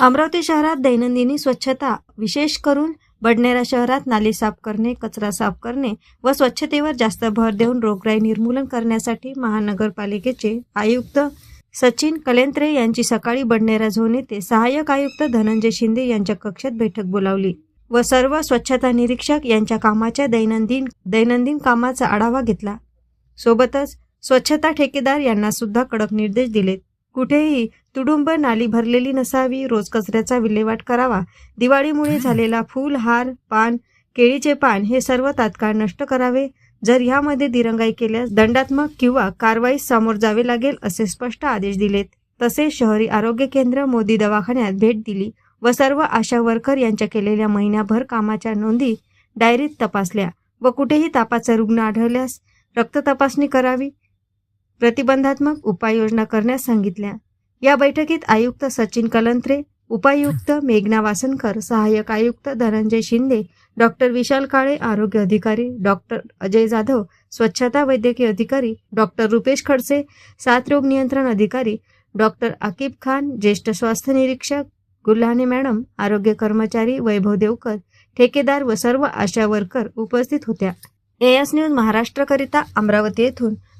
अमरावती शहरात दैनंदिनी स्वच्छता विशेष करून बडनेरा शहरात नाली साफ करणे कचरा साफ करणे व स्वच्छतेवर जास्त भर देऊन रोगराई निर्मूलन करण्यासाठी महानगरपालिकेचे आयुक्त सचिन कलेंत्रे यांची सकाळी बडनेरा झोन येथे सहाय्यक आयुक्त धनंजय शिंदे यांच्या कक्षात बैठक बोलावली व सर्व स्वच्छता निरीक्षक यांच्या कामाच्या दैनंदिन दैनंदिन कामाचा आढावा घेतला. सोबतच स्वच्छता ठेकेदार यांना सुद्धा कडक निर्देश दिलेत. कुठेही तुडुंब नाली भरलेली नसावी रोज कचऱ्याचा विल्हेवाट करावा. दिवाळीमुळे झालेला फूल हार पान केळीचे पान हे सर्व तात्काळ नष्ट करावे. जर ह्यामध्ये दिरंगाई केल्यास दंडात्मक किंवा कारवाई सामोर जावे लागेल असे स्पष्ट आदेश दिलेत. तसेच शहरी आरोग्य केंद्र मोदी दवाखान्यात भेट दिली व सर्व आशा वर्कर यांच्या केलेल्या महिन्याभर कामाच्या नोंदी डायरीत तपासल्या व कुठेही तापाचा रुग्ण आढळल्यास रक्त तपासणी करावी. प्रतिबंधात्मक उपाययोजना करण्यास सांगितल्या. या बैठकीत आयुक्त सचिन कलंत्रे उपायुक्त मेघना वासनकर सहाय्यक आयुक्त धनंजय शिंदे डॉक्टर विशाल काळे आरोग्य अधिकारी डॉक्टर अजय जाधव स्वच्छता वैद्यकीय अधिकारी डॉक्टर रुपेश खडसे साथरोग नियंत्रण अधिकारी डॉक्टर आकिब खान ज्येष्ठ स्वास्थ्य निरीक्षक गुल्हाने मॅडम आरोग्य कर्मचारी वैभव देवकर ठेकेदार व सर्व आशा वर्कर उपस्थित होत्या. एएस न्यूज महाराष्ट्रकरिता अमरावती येथून